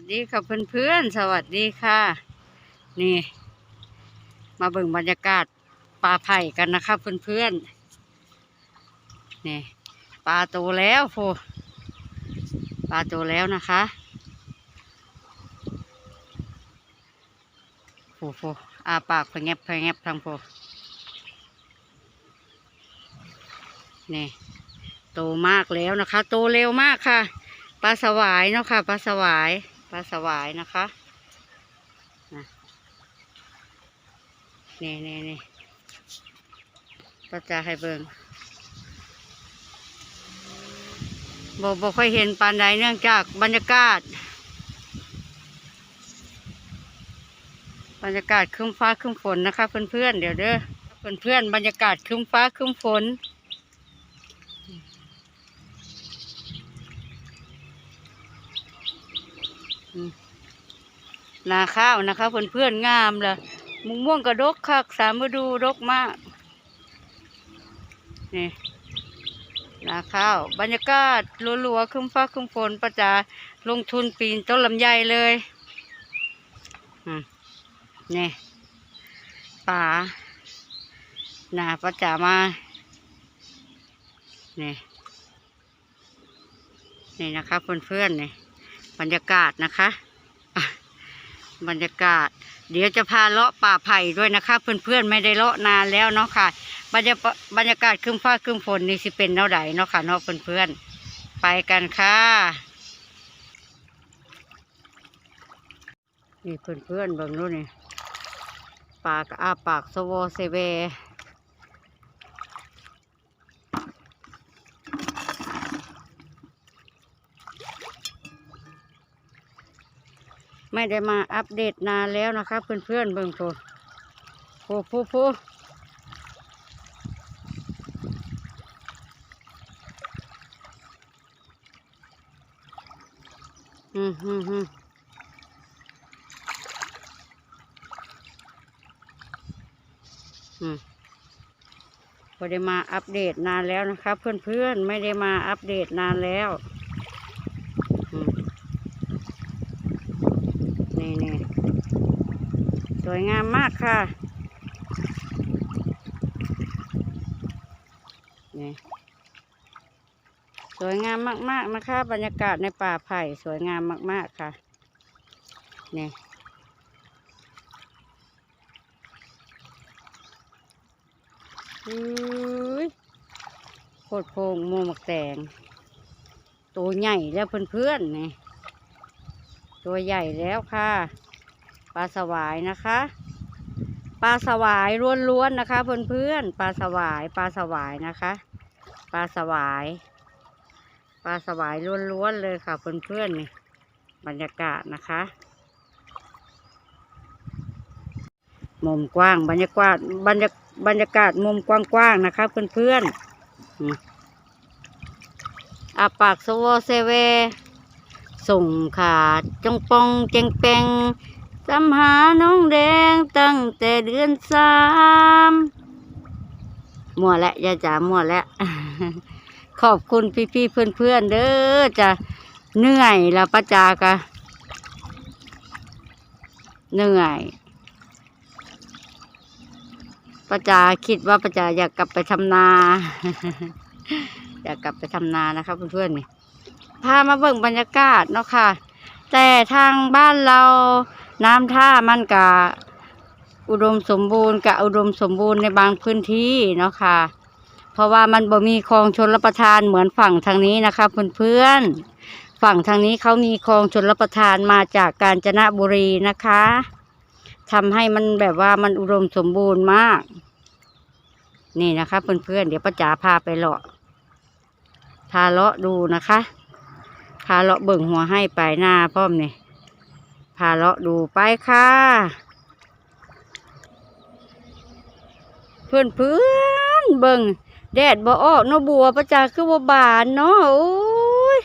สวัสดีค่ะเพื่อนๆ สวัสดีค่ะ นี่ มาเบิ่งบรรยากาศปลาไผ่กันนะคะเพื่อนๆ นี่ปลาโตแล้วโฟปลาโตแล้วนะคะโฟโฟอาปากพะแงบพะแงบทางโฟนี่โตมากแล้วนะคะ โตเร็วมากค่ะปลาสวายเนาะค่ะปลาสวาย ปลาสวายนะคะนี่นี่นี่ป้าจะให้เบิงบอกบอกค่อยเห็นปานใดเนื่องจากบรรยากาศ บรรยากาศครึ้มฟ้าครึ้มฝนนะคะ เพื่อนๆเดี๋ยวเด้อเพื่อนๆบรรยากาศครึ้มฟ้าครึ้มฝน นาข้าวนะคะเพื่อนเพื่อนงามเลยมุงม่วงกระดกคักสามฤดูดกมาก นี่นาข้าวบรรยากาศรัวๆคึ้มฟ้าคึ้มฝนประจาลงทุนปีนต้นลำไยเลยนี่ป่านาประจามานี่นี่นะคะเพื่อนๆนี่บรรยากาศนะคะ บรรยากาศ เดี๋ยวจะพาเลาะป่าไผ่ด้วยนะคะเพื่อนๆไม่ได้เลาะนานแล้วเนาะค่ะ บรรยากาศบรรยากาศครึ้มฟ้าครึ้มฝนนี่สิเป็นเนาไหเนาะค่ะเนาะเพื่อนๆไปกันค่ะนี่เพื่อนๆบางรุ่นี่ปากอาปากสวอเซเว ไม่ได้มาอัปเดตนานแล้วนะคะเพื่อนๆเบิ่งโพโพโพโพอืมอืมอืมอืมไม่ได้มาอัปเดตนานแล้วนะคะเพื่อนๆไม่ได้มาอัปเดตนานแล้วอืมนี่นี่ส วยงามมากค่ะนี่สวยงามมาก ๆ นะคะ บรรยากาศในป่าไผ่สวยงามมาก ๆ ค่ะนี่อุ้ยโคตรโพงโมหมกแตงตัวใหญ่แล้วเพื่อนๆนี่ตัวใหญ่แล้วค่ะ ปลาสวายนะคะ ปลาสวายล้วนๆนะคะ เพื่อนๆปลาสวายปลาสวายนะคะ ปลาสวายปลาสวายล้วนๆเลยค่ะเพื่อนๆนี่บรรยากาศนะคะมุมกว้างบรรยากาศบรรยากบรรยากาศมุมกว้างๆนะคะเพื่อนๆอืมอาปากสวอเซเว ส่งขาดจงปองเจงเปง ตามหาน้องแดงตั้งแต่เดือนสามมัวและยาจ๋ามัวและ ขอบคุณพี่ๆเพื่อนๆเด้อจะเหนื่อยแล้วป้าจากะเหนื่อยป้าจาคิดว่าป้าจาอยากกลับไปทำนา อยากกลับไปทำนานะครับเพื่อนๆนี่พามาเบิ่งบรรยากาศเนาะค่ะ แต่ทางบ้านเรา น้ำท่ามันกะอุดมสมบูรณ์กะอุดมสมบูรณ์ในบางพื้นที่เนาะค่ะ เพราะว่ามันบ่มีคลองชนรับประทานเหมือนฝั่งทางนี้นะคะเพื่อนๆฝั่งทางนี้เขามีคลองชนรับประทานมาจากกาญจนบุรีนะคะทำให้มันแบบว่ามันอุดมสมบูรณ์มาก นี่นะคะเพื่อนๆเดี๋ยวป้าจ๋าพาไปเลาะพาเลาะดูนะคะพาเลาะเบิ่งหัวให้ไปหน้าพร้อมนี่พาเลาะดูไปค่ะ เพื่อนเพื่อนเบิ่งแดดบ่ออกนบัวประจาคือว่าบานเนาะโอ้ย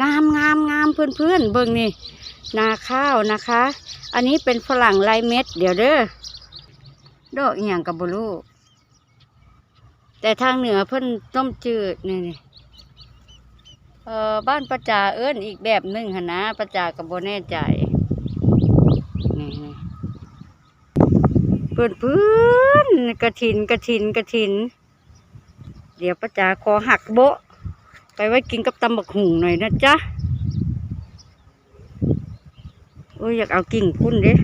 งามงามงามเพื่อนเพื่อนเบิ่งนี่นาข้าวนะคะ อันนี้เป็นฝรั่งลายเม็ด เดี๋ยวเด้อดอกอีหยังกับบลูแต่ทางเหนือเพิ่อนต้มจืดนี่นี่เออบ้านประจาเอิ้นอีกแบบหนึ่งหนนะประจากับ่แน่ใจนี่นี่เพื่อนเพื่อนกระถินกระถินกระถิน เดี๋ยวประจาขอหักโบะไปไว้กินกับตำบักหุ่งหน่อยนะจ๊ะโอ้ยอยากเอากิ่งพุ่นเด้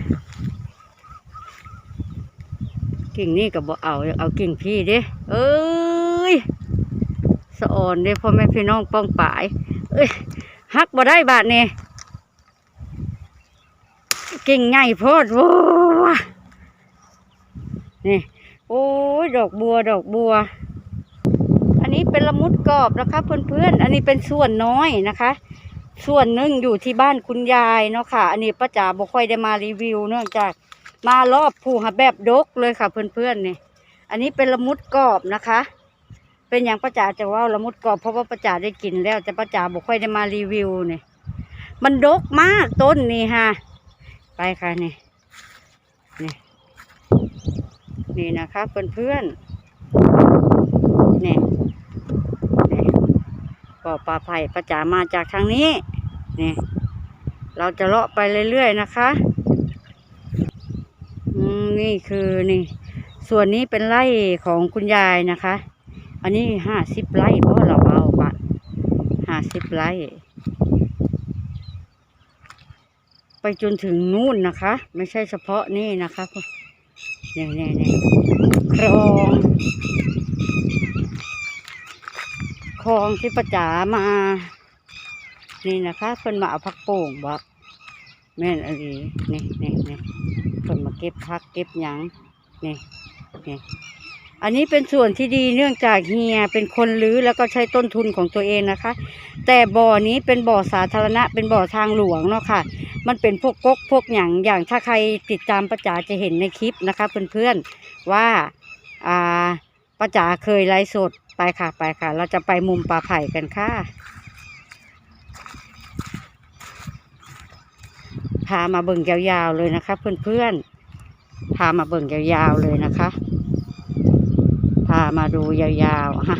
กิ่งนี่กับบ่เอาอยากเอากิ่งพี่เด้เอ้ยสะอ่อนเด้พ่อแม่พี่น้องป้องปาย เอ้ยฮักบ่ได้บาทเนี่กิ่งใหญ่โพดโว้ โอ้ยดอกบัวดอกบัว อันนี้เป็นละมุดกรอบนะคะเพื่อนๆ อันนี้เป็นส่วนน้อยนะคะ ส่วนหนึ่งอยู่ที่บ้านคุณยายเนาะค่ะ อันนี้ป้าจ๋าบ่ค่อยได้มารีวิว เนื่องจากมารอบผูหาแบบดกเลยค่ะ เพื่อนๆนี่ อันนี้เป็นละมุดกรอบนะคะ เป็นอย่างป้าจ๋าจะว่าละมุดกรอบเพราะว่าป้าจ๋าได้กินแล้ว แต่ป้าจ๋าบ่ค่อยได้มารีวิวเนี่ยมันดกมากต้นนี่ฮะ ไปค่ะนี่นี่ นี่นะคะเพื่อนๆนี่นี่ก็ปลาไผ่ป้าจ๋ามาจากทางนี้นี่เราจะเลาะไปเรื่อยๆนะคะอืมนี่คือนี่ ส่วนนี้เป็นไร่ของคุณยายนะคะ อันนี้ห้าสิบไร่เพราะเราเอาปะห้าสิบไร่ไปจนถึงนู่นนะคะ ไม่ใช่เฉพาะนี่นะคะ นี่ยเนี่ยเนี่คลองคลองที่ประจามา นี่นะคะเพิ่นมาเอาพักโป่งบอกแม่นอะไรนี่นี่นี่เพิ่นมาเก็บพักเก็บหยังนี่นี่อันนี้เป็นส่วนที่ดีเนื่องจากเฮียเป็นคนรื้อแล้วก็ใช้ต้นทุนของตัวเองนะคะ แต่บ่อนี้เป็นบ่อสาธารณะเป็นบ่อทางหลวงเนาะค่ะ มันเป็นพวกกกพวกหยังอย่างถ้าใครติดตามประจ๋าจะเห็นในคลิปนะคะเพื่อนๆว่าอ่าประจ๋าเคยไลฟ์สดไปค่ะไปค่ะ เราจะไปมุมป่าไผ่กันค่ะ พามาเบิ่งยาวๆเลยนะคะ เพื่อนๆพามาเบิ่งยาวๆเลยนะคะ พามาดูยาวๆฮะ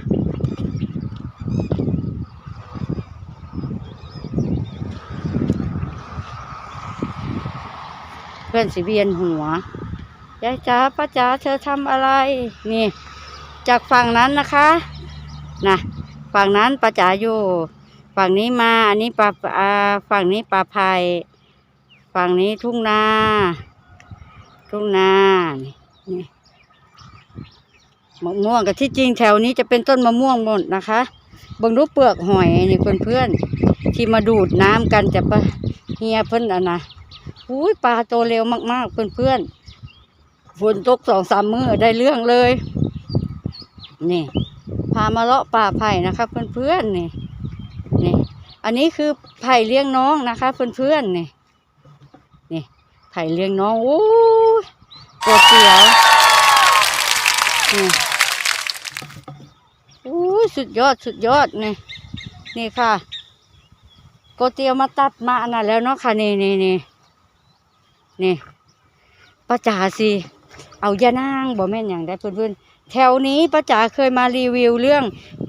พื่อนสิเวียนหัวยายจ๋าป้าจ๋าเธอทำอะไรนี่ จากฝั่งนั้นนะคะนะฝั่งนั้นป้าจ๋าอยู่ ฝั่งนี้มาอันนี้ปลาอ่าฝั่งนี้ปลาไผ่ฝั่งนี้ทุ่งนา ทุ่งนานี่มะม่วงกับที่จริงแถวนี้จะเป็นต้นมะม่วงหมดนะคะเบิ่งรูปเปลือกหอยนี่เพื่อนๆที่มาดูดน้ำกันจะปะเฮียเพิ่อนอะนะ อุ้ยปลาโตเร็วมาก ๆ เพื่อนๆฝนตกสองสามมือได้เรื่องเลย นี่ พามาเลาะป่าไผ่นะคะ เพื่อนๆนี่นี่ อันนี้คือไผ่เลี้ยงน้องนะคะ เพื่อนๆนี่นี่ไผ่เลี้ยงน้องโอ้ยตัวเสียวนี่อู้สุดยอดสุดยอดนี่นี่ค่ะโกเตียวมาตัดมาอันนั้นแล้วเนาะค่ะนี่นี่นี่ นี่ป้าจ๋าสิ เอายานางบ่แม่นอย่างได้เพื่อนๆ แถวนี้ป้าจ๋าเคยมารีวิวเรื่อง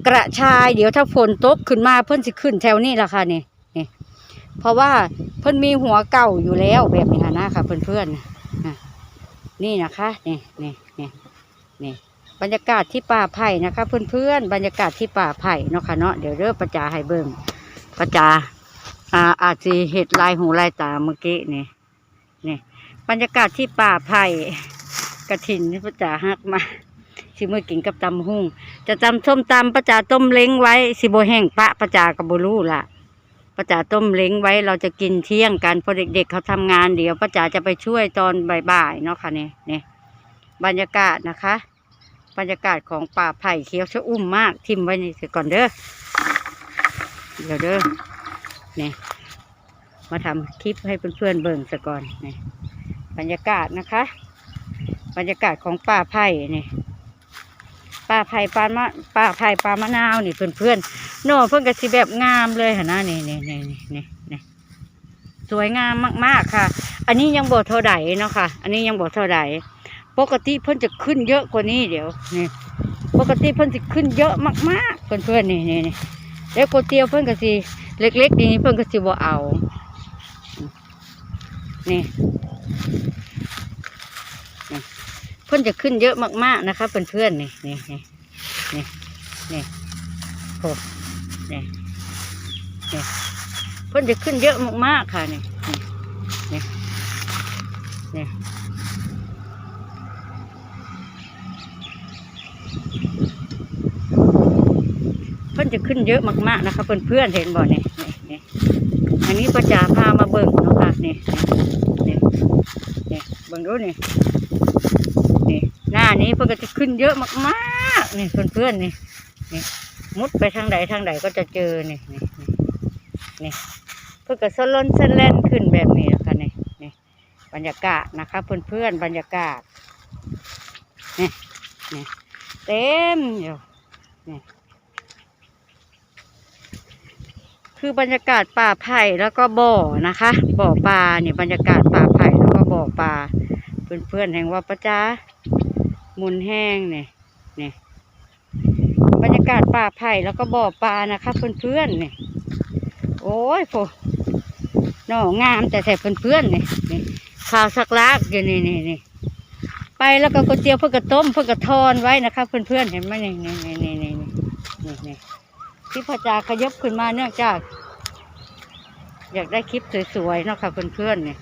กระชาย เดี๋ยวถ้าฝนตกขึ้นมาเพิ่อนสิขึ้นแถวนี้ล่ะค่ะนี่นี่ เพราะว่าเพิ่อนมีหัวเก่าอยู่แล้วแบบนี้ค่ะนะค่ะเพื่อนๆน่ะอะนี่นะคะนี่นี่นี่นี่บรรยากาศที่ป่าไผ่นะคะ เพื่อนๆ บรรยากาศที่ป่าไผ่เนาะค่ะเนาะเดี๋ยวเริ่มประจาให้เบิ่งประจาอ่าอาจจะเห็ดลายหูลายตาเมื่อกี้นี่ นี่บรรยากาศที่ป่าไผ่กระถินที่ประจ่าหักมาสิมื่อกินกับตำหุ่ง จะตำส้มตำประจ่าต้มเล้งไว้สิโบแห้งปะประจ่ากับบรูล่ะประจ่าต้มเล้งไว้เราจะกินเที่ยงกันพราะเด็กๆเขาทำงานเดี๋ยวประจ่าจะไปช่วยตอนบ่ายๆเนาะค่ะเนี่นี่บรรยากาศนะคะ บรรยากาศของป่าไผ่เขียวชะอุ่มมากทิมไว้นี่ก่อนเด้อเดี๋ยวเด้อเนี่ย มาทำคลิปให้เพื่อนๆเบิ่งซะก่อนนี่บรรยากาศนะคะ บรรยากาศของป่าไผ่เนี่ยป่าไผ่ปลามะป่าไผ่ปลามะนาวนี่เพื่อนๆโน่เพื่อนกระสีแบบงามเลยค่ะนะนี่นี่นี่นี่นี่นี่สวยงามมากๆค่ะ อันนี้ยังบ่เท่าใดเนาะค่ะ อันนี้ยังบ่เท่าใดปกติเพิ่นจะขึ้นเยอะกว่านี้เดี๋ยวนี่ปกติเพิ่นจะขึ้นเยอะมากๆเพื่อนๆนี่นี่นี่แล้วก๋วยเตี๋ยวเพิ่นก็สิเล็กๆนี้เพิ่นก็สิบ่เอา นี่นี่เพิ่นจะขึ้นเยอะมากๆนะคะเพื่อนๆนี่นี่นี่นี่นี่โอ้นี่นี่เพิ่นจะขึ้นเยอะมากๆค่ะนี่นี่นี่นี่เพิ่นจะขึ้นเยอะมากๆนะคะเพื่อนๆเห็นบ่เนี่ยนี่นี่ อันนี้ประจาพามาเบิ่งเนาะค่ะนี่นี่นี่เบิ่งดูนี่นี่หน้านี้เพิ่นก็จะขึ้นเยอะมากๆนี่เพื่อนๆนี่นี่มุดไปทางใดทางใดก็จะเจอนี่นี่นี่นี่เพิ่นก็สลอนสแล่นขึ้นแบบนี้นะคะนี่นี่บรรยากาศนะคะเพื่อนๆบรรยากาศนี่นี่เต็มอยู่ คือบรรยากาศป่าไผ่แล้วก็บ่อนะคะ บ่อปลาเนี่ยบรรยากาศป่าไผ่แล้วก็บ่อปลาเพื่อนๆแห่งว่าประจ้ามุนแห้งเนี่ยเนี่ยบรรยากาศป่าไผ่แล้วก็บ่อปลานะคะเพื่อนๆเนี่ยโอ้ยโฟหน่องามแต่แต่เพื่อนๆเนี่ยนี่ข้าวสักลากอยู่นี่นี่นี่ไปแล้วก็ก๋วยเตี๋ยวเพื่อกระต้มเพื่อกระทอนไว้นะคะ เพื่อนๆเห็นไหมนี่นี่นี่นี่นี่นี่ นี่ที่พระจาขยับขึ้นมาเนื่องจาก อยากได้คลิปสวยๆเนาะค่ะเพื่อนๆเนี่ย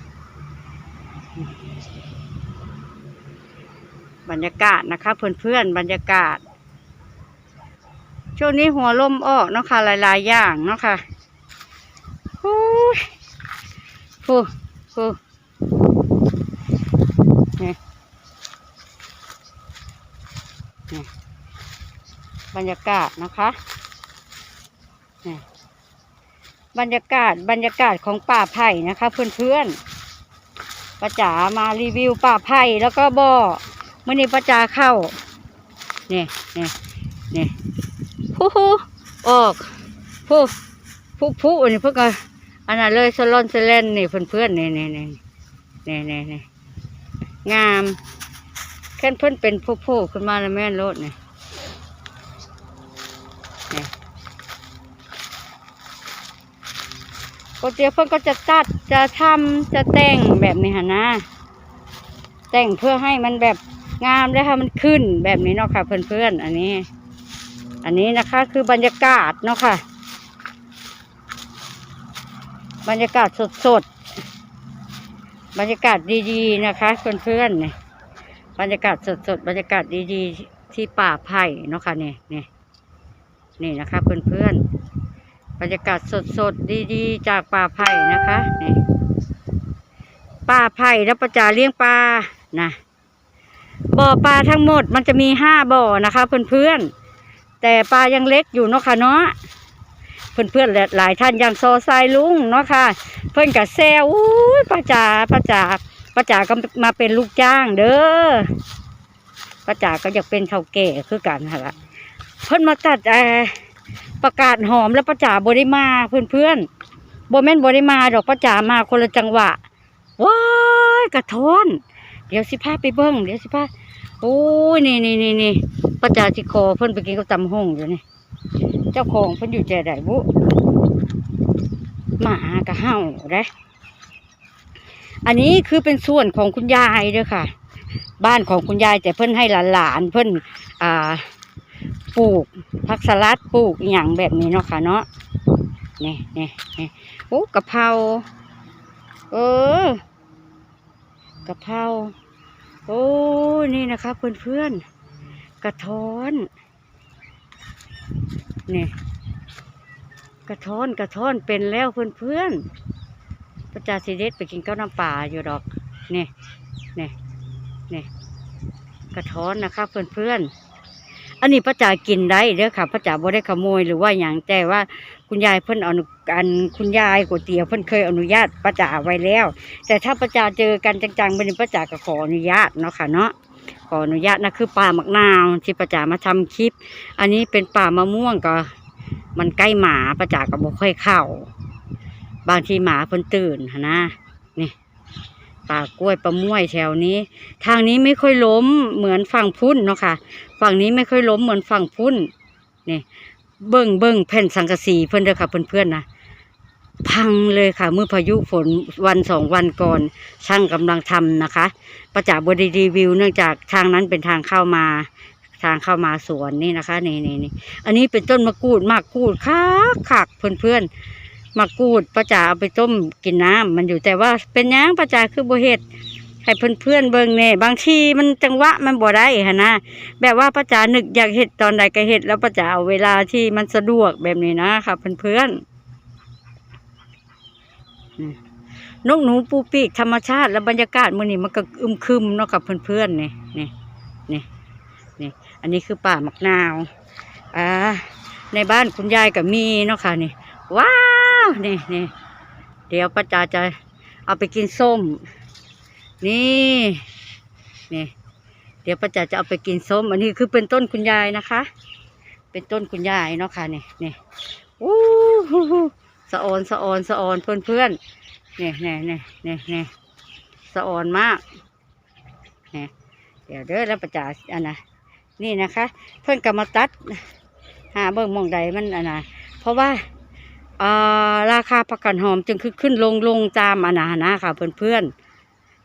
บรรยากาศนะคะ เพื่อนๆบรรยากาศ ช่วงนี้หัวลมออกเนาะค่ะหลายๆอย่างเนาะค่ะฮู้ยฟูฟูนี่นี่บรรยากาศนะคะ บรรยากาศบรรยากาศของป่าไผ่นะคะ เพื่อนๆป้าจ๋ามารีวิวป่าไผ่แล้วก็บ่อเมื่อนี้ป้าจ๋าเข้าเนี่ยเนี่ยเนี่ยผู้ผู้ออกผู้ผู้ผู้อันนี้เพื่ออันนั้นเลยสลอนสเลนนี่เพื่อนๆนี่นี่นี่นี่นี่นี่งามแค่เพิ่อนเป็นผู้ผู้ขึ้นมาแล้วแม่นโลดเนี่ย ก๋วยเตี๋ยวเพื่อนก็จะตัดจะทำจะแต่งแบบนี้ฮะนะแต่งเพื่อให้มันแบบงามและค่ะมันขึ้นแบบนี้เนาะค่ะ เพื่อนๆอันนี้ อันนี้นะคะคือบรรยากาศเนาะค่ะ บรรยากาศสดๆบรรยากาศดีๆนะคะเพื่อนๆเนี่ยบรรยากาศสดๆบรรยากาศดีๆ ที่ป่าไผ่เนาะค่ะเนี่ยเนี่ยนี่นะคะ เพื่อนๆ บรรยากาศสดๆ ดีๆ จากป่าไผ่นะคะนี่ป่าไผ่แล้วประจาเลี้ยงปลานะบ่อปลาทั้งหมดมันจะมีห้าบ่อนะคะ เพื่อนๆ แต่ปลายังเล็กอยู่เนาะค่ะเนาะเพื่อนๆหลายท่านยังโซไซลุงเนาะค่ะ เพื่อนกับแซวอู้ป้าจ๋าป้าจ๋าป้าจ๋าก็มาเป็นลูกจ้างเด้อป้าจ๋าก็อยากเป็นเท่าแก่คือกันค่ะละเพื่อนมาตัดเอ่อ ประกาศหอมแล้วป้าจ๋าบได้มาเพื่อนเพื่อนโบแม่นบได้มาดอกป้าจ๋ามาคนละจังหวะว้ายกระท้อน เดี๋ยวสิพาไปเบิ้งเดี๋ยวสิพาโอ้ยนี่นี่นี่นี่ป้าจ๋าสิคอเพิ่อนไปกินกับตำหงอยู่นี่เจ้าของเพิ่นอยู่ใจใดบุหมากระเห่าเด้อันนี้คือเป็นส่วนของคุณยายเด้อค่ะ บ้านของคุณยายแต่เพิ่นให้หลานๆเพิ่นอ่า ปลูกผักสลัดปลูกอย่างแบบนี้เนาะค่ะเนาะนี่นี่นี่โอ้กะเพราเออกะเพราโอ้นี่นะคะเพื่อนเพื่อนกระท้อนนี่กระท้อนกระท้อนเป็นแล้วเพื่อนเพื่อนพระจ่าสีเด็ดไปกินข้าวน้ำปลาอยู่ดอกนี่นี่นี่กระท้อนนะคะเพื่อนเพื่อน อันนี้พระจ่ากินได้เด้อค่ะพระจ่าบ่ได้ขโมยหรือว่าอย่างแต่ว่าคุณยายเพิ่นอนุอันคุณยายก๋วยเตี๋ยวเพิ่นเคยอนุญาตพระจ่าไว้แล้ว แต่ถ้าพระจ่าเจอกันจังๆบัดนี้พระจ่าก็ขออนุญาตเนาะค่ะเนาะขออนุญาตนะคือป่ามักนาวที่พระจ่ามาทำคลิป อันนี้เป็นป่ามะม่วงก็ มันใกล้หมาพระจ่าก็บ่ค่อยเข้า บางทีหมาเพิ่นตื่นนะนี่ ป่ากล้วยปลาม่วยแถวนี้ ทางนี้ไม่ค่อยล้มเหมือนฝั่งพุ่นเนาะค่ะ ฝั่งนี้ไม่ค่อยล้มเหมือนฝั่งพุ่นนี่เบิ่งเบิ่งแผ่นสังกะสีเพื่อนเด้อค่ะเพื่อนๆนะพังเลยค่ะเมื่อพายุฝนวันสองวันก่อน ช่างกำลังทำนะคะ ประจักษ์บไดีรีวิว เนื่องจากทางนั้นเป็นทางเข้ามา ทางเข้ามาสวนนี่นะคะนี่นี่นี่อันนี้เป็นต้นมะกรูดมากรูดคักคักเพื่อนเพื่อนๆ มะกรูดประจ๋าเอาไปต้มกินน้ำมันอยู่แต่ว่าเป็นยังประจ๋าคือบ่เฮ็ดให้เพื่อนเพื่อนเบิ่งแน่บางทีมันจังหวะมันบ่ได้หนนะแบบว่าประจ๋านึกอยากเฮ็ดตอนใดก็เฮ็ดแล้วประจ๋าเอาเวลาที่มันสะดวกแบบนี้นะค่ะเพื่อนเพื่อนนี่นกหนูปูปีกธรรมชาติและบรรยากาศมื้อนี้มันก็อึมครึมเนาะกับเพื่อนๆนี่นี่นี่นี่อันนี้คือป่ามักนาวอ่าในบ้านคุณยายกับมีเนาะค่ะนี่ว้า นี่นี่เดี๋ยวป้าจาจะเอาไปกินส้ม นี่นี่เดี๋ยวป้าจาจะเอาไปกินส้ม อันนี้คือเป็นต้นคุณยายนะคะ เป็นต้นคุณยายเนาะค่ะนี่นี่อู้หูหูสะออนสะออนสะออนเพื่อนเพื่อนนี่นี่นี่นี่นี่สะออนมากนี่เดี๋ยวเด้อแล้วป้าจาอันนะนี่นะคะ เพื่อนก็มาตัดหาเบิ่งมองใดมันอันนะเพราะว่า ราคาผักกันหอมจึงคือขึ้นลงลงตามอนานะค่ะเพื่อนเพื่อน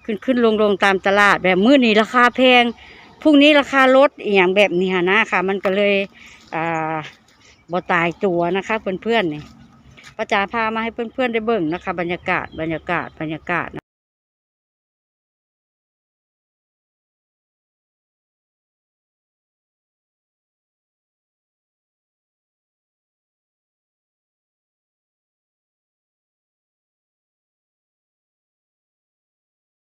ขึ้นขึ้นลงลงตามตลาดแบบมื้อนี้ราคาแพงพรุ่งนี้ราคาลดอย่างแบบนี้นะค่ะ มันก็เลยอ่าบ่ตายตัวนะคะเพื่อนเพื่อนนี่ประจาพามาให้เพื่อนเพื่อนได้เบิ่งนะคะ บรรยากาศบรรยากาศบรรยากาศ